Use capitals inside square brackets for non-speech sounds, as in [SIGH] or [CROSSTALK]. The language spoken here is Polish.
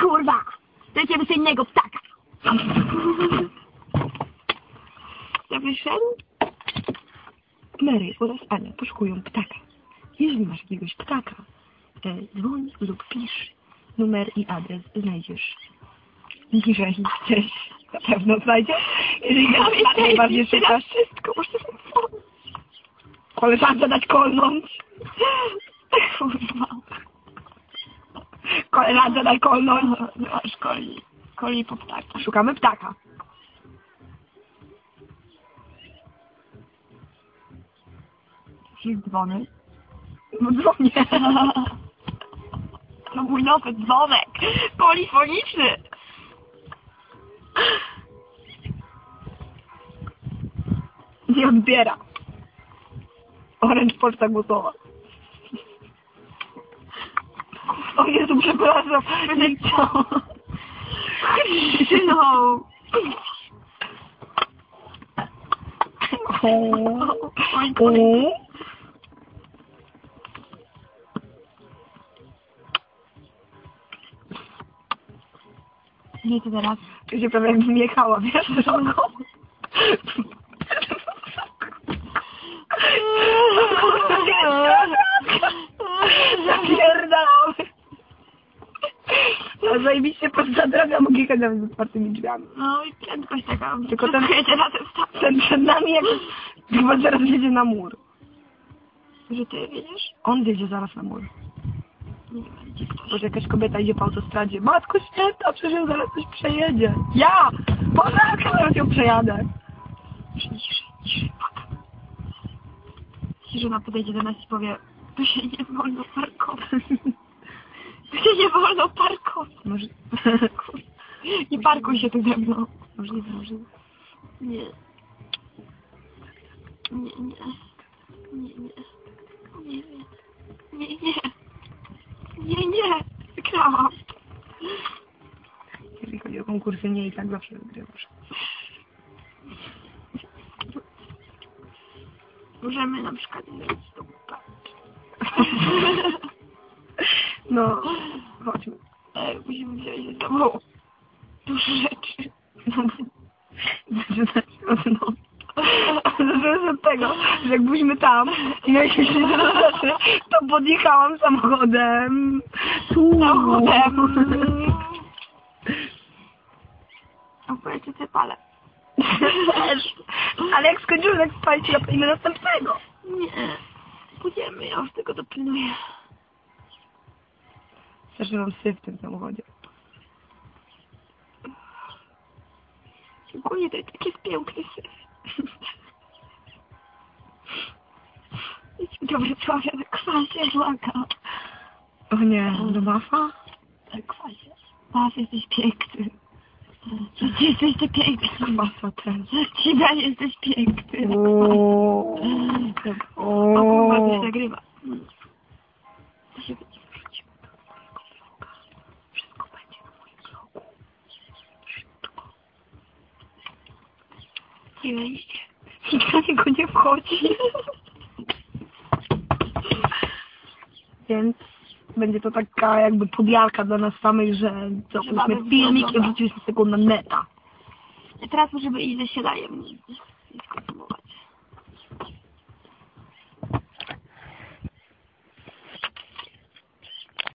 kurwa! Dajcie sobie innego ptaka! Ja wyszedł? Mary oraz Ania poszukują ptaka. Jeżeli masz jakiegoś ptaka, e, dzwoń lub pisz numer i adres znajdziesz. Jeżeli gdzieś na pewno znajdziesz. Jeżeli ten ptak najbardziej szukasz, wszystko, sobie koleżance dać kolnąć. Kurwa. Koleżance daj kolnąć. No, szkoli. Szkoli po ptaka. Szukamy ptaka. Jest dzwony. No dzwonię. [LAUGHS] No mój nowy dzwonek. Polifoniczny. Nie odbiera. Orange Polska głosowa. O Jezu, przepraszam. Oj, kolej. Nie, to teraz. Czy się prawie jakbym jechała, wiesz, drogą. A zajebiście poza drogą mogę jechać nawet z otwartymi drzwiami. No i prędkość taka. Tylko ten- Jedzie na. Ten przed nami jak chyba zaraz jedzie na mur. Że ty wiedziesz? On jedzie zaraz na mur. Nie będzie ktoś. Boże, jakaś kobieta idzie po autostradzie. Matko święta, przecież ją zaraz coś przejedzie. Ja! Ja zaraz ją przejadę. Ciszej, ciszej. Jeśli żona podejdzie do nas i powie, tu się nie wolno parkować. [LAUGHS] Nie wolno parkować. Może... [LAUGHS] Nie parkuj się tu ze mną. Możliwe, możliwe. Nie. Nie, nie. Nie, nie. Nie, nie. Nie, nie. Nie, nie. Wygrałam. Jeżeli chodzi o konkursy, nie i tak zawsze wygrywasz. Możemy na przykład zrobić to [LAUGHS] No, chodźmy. E, Musimy wziąć ze sobą dużo rzeczy. Zaczynać od no. Zaczynając od tego, że jak byliśmy tam i mieliśmy się dużo rzeczy, to podjechałam samochodem. Tu. Samochodem. Opowiedzcie sobie palę. Też. Ale jak skończymy tak spać, to napijmy następnego. Nie. Pójdziemy, ja już tego dopilnuję. Zawsze mam syf w tym samochodzie. Dziękuję, to jest taki piękny syf. Idźmy do Wrocławia na kwasie, błagam. O nie, do Mafa? Na kwasie. Mas, jesteś piękny. Ty jesteś ty piękny. Mafa też. Ciebie jesteś piękny. Ooo. O kurwa, to się nagrywa. Wejście. Nikt na niego nie wchodzi. Więc będzie to taka jakby podjarka dla nas samych, że załóżmy filmik i wrzuciliśmy tego na neta. Teraz możemy iść ze siadaniem.